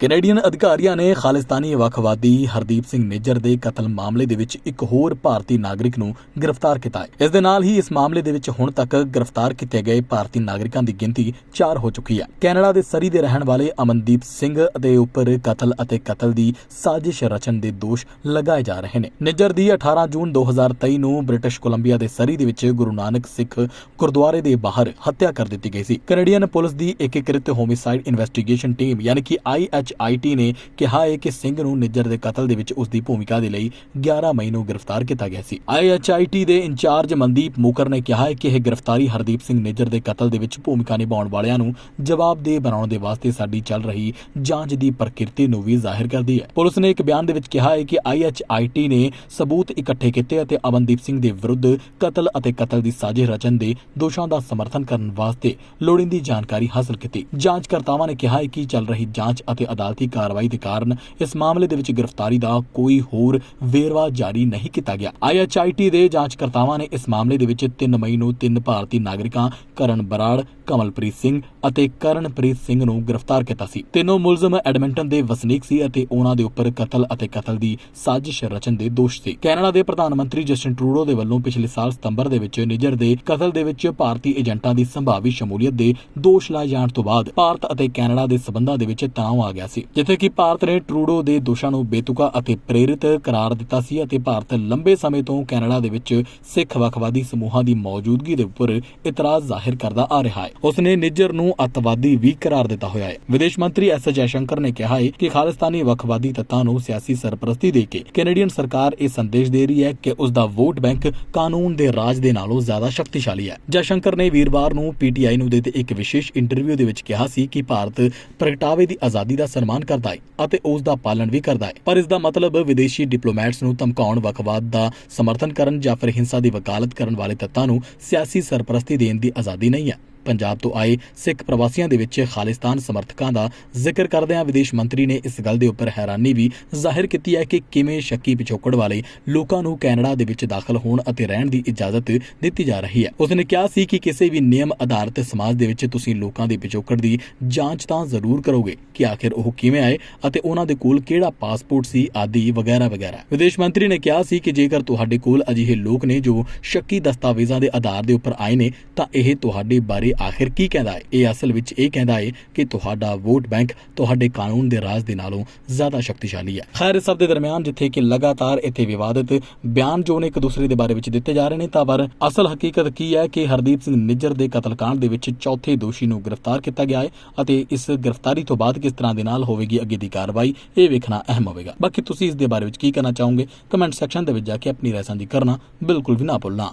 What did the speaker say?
Canadian ਅਧਿਕਾਰੀਆਂ ਨੇ ਖਾਲਿਸਤਾਨੀ ਵੱਖਵਾਦੀ ਹਰਦੀਪ ਸਿੰਘ ਨਿੱਜਰ ਦੇ ਕਤਲ ਮਾਮਲੇ ਦੇ ਵਿੱਚ ਇੱਕ ਹੋਰ ਭਾਰਤੀ ਨਾਗਰਿਕ ਨੂੰ ਗ੍ਰਿਫਤਾਰ ਕੀਤਾ ਹੈ। ਇਸ ਦੇ ਨਾਲ ਹੀ ਇਸ ਮਾਮਲੇ ਦੇ ਵਿੱਚ ਹੁਣ ਤੱਕ ਗ੍ਰਿਫਤਾਰ ਕੀਤੇ ਗਏ ਭਾਰਤੀ ਨਾਗਰਿਕਾਂ ਦੀ ਗਿਣਤੀ 4 ਹੋ ਚੁੱਕੀ ਹੈ। ਕੈਨੇਡਾ ਦੇ ਸਰੀ ਦੇ ਰਹਿਣ ਵਾਲੇ ਅਮਨਦੀਪ ਸਿੰਘ ਦੇ ਉੱਪਰ ਕਤਲ ਅਤੇ ਕਤਲ ਦੀ ਸਾਜ਼ਿਸ਼ ਰਚਨ ਦੇ ਦੋਸ਼ ਲਗਾਏ ਜਾ ਰਹੇ ਨੇ। ਨਿੱਜਰ ਦੀ 18 ਜੂਨ 2023 ਨੂੰ ਬ੍ਰਿਟਿਸ਼ ਕੋਲੰਬੀਆ ਦੇ ਸਰੀ ਦੇ ਵਿੱਚ ਗੁਰੂ ਨਾਨਕ ਸਿੱਖ ਗੁਰਦੁਆਰੇ ਦੇ ਬਾਹਰ ਹੱਤਿਆ ਕਰ ਦਿੱਤੀ ਗਈ ਸੀ। ਕੈਨੇਡੀਅਨ ਪੁਲਿਸ ਦੀ ਏਕੀਕ੍ਰਿਤ ਹੋਮਿਸਾਈਡ ਇਨਵੈਸਟੀਗੇਸ਼ਨ ਟੀਮ, ਯਾਨੀ ਕਿ ਆਈ IHIT ਨੇ ਕਿਹਾ ਹੈ ਕਿ ਸਿੰਘ ਨੂੰ ਨਿੱਜਰ ਦੇ ਕਤਲ ਦੇ ਵਿੱਚ ਉਸ ਦੀ ਭੂਮਿਕਾ ਦੇ ਲਈ 11 ਮਈ ਨੂੰ ਗ੍ਰਿਫਤਾਰ ਕੀਤਾ ਗਿਆ ਸੀ। IHIT ਦੇ ਇੰਚਾਰਜ ਮਨਦੀਪ ਮੂਕਰ ਨੇ ਕਿਹਾ ਹੈ ਕਿ ਇਹ ਗ੍ਰਿਫਤਾਰੀ ਹਰਦੀਪ ਸਿੰਘ ਨਿੱਜਰ ਦੇ ਕਤਲ ਦੇ ਵਿੱਚ ਭੂਮਿਕਾ ਨਿਭਾਉਣ ਵਾਲਿਆਂ ਨੂੰ ਜਵਾਬਦੇਹ ਬਣਾਉਣ ਦੇ ਵਾਸਤੇ ਸਾਡੀ ਚੱਲ ਰਹੀ ਜਾਂਚ ਦੀ ਪ੍ਰਕਿਰਤੀ ਨੂੰ ਵੀ ਜ਼ਾਹਿਰ ਕਰਦੀ ਹੈ। ਪੁਲਿਸ ਨੇ ਇੱਕ ਬਿਆਨ ਦੇ ਵਿੱਚ ਕਿਹਾ ਹੈ ਕਿ IHIT ਨੇ ਸਬੂਤ ਇਕੱਠੇ ਕੀਤੇ ਅਤੇ ਅਮਨਦੀਪ ਸਿੰਘ ਦੇ ਵਿਰੁੱਧ ਕਤਲ ਅਤੇ ਕਤਲ ਦੀ ਸਾਜ਼ਿਸ਼ ਰਚਨ ਦੇ ਦੋਸ਼ਾਂ ਦਾ ਸਮਰਥਨ ਕਰਨ ਵਾਸਤੇ ਲੋੜੀਂਦੀ ਜਾਣਕਾਰੀ ਹਾਸਲ ਕੀਤੀ। ਜਾਂਚਕਰਤਾਵਾਂ ਨੇ ਕਿਹਾ ਹੈ ਕਿ ਚੱਲ ਰਹੀ ਜਾਂਚ ਅਤੇ ਅਦਾਲਤੀ ਕਾਰਵਾਈ ਦੇ ਕਾਰਨ ਇਸ ਮਾਮਲੇ ਦੇ ਵਿੱਚ ਗ੍ਰਿਫਤਾਰੀ ਦਾ ਕੋਈ ਹੋਰ ਵੇਰਵਾ ਜਾਰੀ ਨਹੀਂ ਕੀਤਾ ਗਿਆ। IHIT ਦੇ ਜਾਂਚਕਰਤਾਵਾਂ ਨੇ ਇਸ ਮਾਮਲੇ ਦੇ ਵਿੱਚ 3 ਮਈ ਨੂੰ ਤਿੰਨ ਭਾਰਤੀ ਨਾਗਰਿਕਾਂ, ਕਰਨ ਬਰਾੜ, ਕਮਲਪ੍ਰੀਤ ਸਿੰਘ ਅਤੇ ਕਰਨਪ੍ਰੀਤ ਸਿੰਘ ਨੂੰ ਗ੍ਰਿਫਤਾਰ ਕੀਤਾ ਸੀ। ਤਿੰਨੋਂ ਮੁਲਜ਼ਮ ਐਡਮਿੰਟਨ ਦੇ ਵਸਨੀਕ ਸੀ ਅਤੇ ਉਹਨਾਂ ਦੇ ਉੱਪਰ ਕਤਲ ਅਤੇ ਕਤਲ ਦੀ ਸਾਜ਼ਿਸ਼ ਰਚਨ ਦੇ ਦੋਸ਼ ਸੀ। ਕੈਨੇਡਾ ਦੇ ਪ੍ਰਧਾਨ ਮੰਤਰੀ ਜਸਟਿਨ ਟਰੂਡੋ ਦੇ ਵੱਲੋਂ ਪਿਛਲੇ ਸਾਲ ਸਤੰਬਰ ਦੇ ਵਿੱਚ ਨਿਜਰ ਦੇ ਕਤਲ ਦੇ ਵਿੱਚ ਭਾਰਤੀ ਏਜੰਟਾਂ ਦੀ ਸੰਭਾਵੀ ਸ਼ਮੂਲੀਅਤ ਦੇ ਦੋਸ਼ ਲਾਏ ਜਾਣ ਤੋਂ ਬਾਅਦ ਭਾਰਤ ਅਤੇ ਕੈਨੇਡਾ ਦੇ ਸਬੰਧਾਂ ਦੇ ਵਿੱਚ ਤਣਾਅ ਆ ਗਿਆ ਸੀ, ਜਿੱਥੇ ਕਿ ਭਾਰਤ ਨੇ ਟਰੂਡੋ ਦੇ ਦੋਸ਼ਾਂ ਨੂੰ ਬੇਤੁਕਾ ਅਤੇ ਪ੍ਰੇਰਿਤ ਕਰਾਰ ਦਿੱਤਾ ਸੀ ਅਤੇ ਭਾਰਤ ਲੰਬੇ ਸਮੇਂ ਤੋਂ ਕੈਨੇਡਾ ਦੇ ਵਿੱਚ ਸਿੱਖ ਵੱਖਵਾਦੀ ਸਮੂਹਾਂ ਦੀ ਮੌਜੂਦਗੀ ਦੇ ਉੱਪਰ ਇਤਰਾਜ਼ ਜ਼ਾਹਿਰ ਕਰਦਾ ਆ ਰਿਹਾ ਹੈ। ਉਸਨੇ ਨਿੱਜਰ ਨੂੰ ਅੱਤਵਾਦੀ ਵੀ ਕਰਾਰ ਦਿੱਤਾ ਹੋਇਆ ਹੈ। ਵਿਦੇਸ਼ ਮੰਤਰੀ ਐਸ ਜੈਸ਼ੰਕਰ ਨੇ ਕਿਹਾ ਹੈ ਕਿ ਖਾਲਿਸਤਾਨੀ ਵੱਖਵਾਦੀ ਤੱਤਾਂ ਨੂੰ ਸਿਆਸੀ ਸਰਪ੍ਰਸਤੀ ਦੇ ਕੇ ਕੈਨੇਡੀਅਨ ਸਰਕਾਰ ਇਹ ਸੰਦੇਸ਼ ਦੇ ਰਹੀ ਹੈ ਕਿ ਉਸ ਦਾ ਵੋਟ ਬੈਂਕ ਕਾਨੂੰਨ ਦੇ ਰਾਜ ਦੇ ਨਾਲੋਂ ਜ਼ਿਆਦਾ ਸ਼ਕਤੀਸ਼ਾਲੀ ਹੈ। ਜੈਸ਼ੰਕਰ ਨੇ ਵੀਰਵਾਰ ਨੂੰ ਪੀਟੀਆਈ ਨੂੰ ਦਿੱਤੇ ਇੱਕ ਵਿਸ਼ੇਸ਼ ਇੰਟਰਵਿਊ ਦੇ ਵਿੱਚ ਕਿਹਾ ਸੀ ਕਿ ਭਾਰਤ ਪ੍ਰਗਟਾਵੇ ਦੀ ਆਜ਼ਾਦੀ ਦਾ ਸਨਮਾਨ ਕਰਦਾ ਹੈ ਅਤੇ ਉਸ ਦਾ ਪਾਲਣ ਵੀ ਕਰਦਾ ਹੈ ਪਰ ਇਸ ਦਾ ਮਤਲਬ ਵਿਦੇਸ਼ੀ ਡਿਪਲੋਮੈਟਸ ਨੂੰ ਧਮਕਾਉਣ ਵੱਖਵਾਦ ਦਾ ਸਮਰਥਨ ਕਰਨ ਜਾਂ ਫਿਰ ਹਿੰਸਾ ਦੀ ਵਕਾਲਤ ਕਰਨ ਵਾਲੇ ਤੱਤਾਂ ਨੂੰ ਸਿਆਸੀ ਸਰਪ੍ਰਸਤੀ ਦੇਣ ਦੀ ਆਜ਼ਾਦੀ ਨਹੀਂ ਹੈ। ਪੰਜਾਬ ਤੋਂ ਆਏ ਸਿੱਖ ਪ੍ਰਵਾਸੀਆਂ ਦੇ ਵਿੱਚ ਖਾਲਿਸਤਾਨ ਸਮਰਥਕਾਂ ਦਾ ਜ਼ਿਕਰ ਕਰਦਿਆਂ ਵਿਦੇਸ਼ ਮੰਤਰੀ ਨੇ ਇਸ ਗੱਲ ਦੇ ਉੱਪਰ ਹੈਰਾਨੀ ਵੀ ਜ਼ਾਹਿਰ ਕੀਤੀ ਹੈ ਕਿ ਕਿਵੇਂ ਸ਼ੱਕੀ ਪਿਛੋਕੜ ਵਾਲੇ ਲੋਕਾਂ ਨੂੰ ਕੈਨੇਡਾ ਦੇ ਵਿੱਚ ਦਾਖਲ ਹੋਣ ਅਤੇ ਰਹਿਣ ਦੀ ਇਜਾਜ਼ਤ ਦਿੱਤੀ ਜਾ ਰਹੀ ਹੈ। ਉਸਨੇ ਕਿਹਾ ਸੀ ਕਿ ਕਿਸੇ ਵੀ ਨਿਯਮ ਆਧਾਰਿਤ ਸਮਾਜ ਦੇ ਵਿੱਚ ਤੁਸੀਂ ਲੋਕਾਂ ਦੇ ਪਿਛੋਕੜ ਦੀ ਜਾਂਚ ਤਾਂ ਜ਼ਰੂਰ ਕਰੋਗੇ ਕਿ ਆਖਿਰ ਉਹ ਕਿਵੇਂ ਆਏ ਅਤੇ ਉਹਨਾਂ ਦੇ ਕੋਲ ਕਿਹੜਾ ਪਾਸਪੋਰਟ ਸੀ, ਆਦਿ ਵਗੈਰਾ ਵਗੈਰਾ। ਵਿਦੇਸ਼ ਮੰਤਰੀ ਨੇ ਕਿਹਾ ਸੀ ਕਿ ਜੇਕਰ ਤੁਹਾਡੇ ਕੋਲ ਅਜਿਹੇ ਲੋਕ ਨੇ ਜੋ ਸ਼ੱਕੀ ਦਸਤਾਵੇਜ਼ਾਂ ਦੇ ਆਧਾਰ ਦੇ ਉੱਪਰ ਆਏ ਨੇ ਤਾਂ ਇਹ ਤੁਹਾਡੇ ਬਾਰੇ ਆਖਿਰ ਕੀ ਕਹਿੰਦਾ ਹੈ? ਇਹ ਅਸਲ ਵਿੱਚ ਇਹ ਕਹਿੰਦਾ ਹੈ ਕਿ ਤੁਹਾਡਾ ਵੋਟ ਬੈਂਕ ਤੁਹਾਡੇ ਕਾਨੂੰਨ ਦੇ ਰਾਜ ਦੇ ਨਾਲੋਂ ਜ਼ਿਆਦਾ ਸ਼ਕਤੀਸ਼ਾਲੀ ਹੈ। ਖੈਰ ਸਭ ਦੇ ਦਰਮਿਆਨ ਜਿੱਥੇ ਕਿ ਲਗਾਤਾਰ ਇੱਥੇ ਵਿਵਾਦਿਤ ਬਿਆਨ ਜੋ ਨੇ ਇੱਕ ਦੂਸਰੇ ਦੇ ਬਾਰੇ ਵਿੱਚ ਦਿੱਤੇ ਜਾ ਰਹੇ ਨੇ, ਤਾਂ ਪਰ ਅਸਲ ਹਕੀਕਤ ਕੀ ਹੈ ਕਿ ਹਰਦੀਪ ਸਿੰਘ ਨਿੱਜਰ ਦੇ ਕਤਲकांड ਦੇ ਵਿੱਚ ਚੌਥੇ ਦੋਸ਼ੀ ਨੂੰ ਗ੍ਰਿਫਤਾਰ ਕੀਤਾ ਗਿਆ ਹੈ ਅਤੇ ਇਸ ਗ੍ਰਿਫਤਾਰੀ ਤੋਂ ਬਾਅਦ ਕਿਸ ਤਰ੍ਹਾਂ ਦੇ ਨਾਲ ਹੋਵੇਗੀ ਅੱਗੇ ਦੀ ਕਾਰਵਾਈ, ਇਹ ਵੇਖਣਾ ਅਹਿਮ ਹੋਵੇਗਾ। ਬਾਕੀ ਤੁਸੀਂ ਇਸ ਦੇ ਬਾਰੇ ਵਿੱਚ ਕੀ ਕਹਿਣਾ ਚਾਹੋਗੇ? ਕਮੈਂਟ ਸੈਕਸ਼ਨ ਦੇ ਵਿੱਚ ਜਾ ਕੇ ਆਪਣੀ ਰਾਏ ਸਾਂਝੀ ਕਰਨਾ ਬਿਲਕੁਲ ਵੀ ਨਾ ਭੁੱਲਣਾ।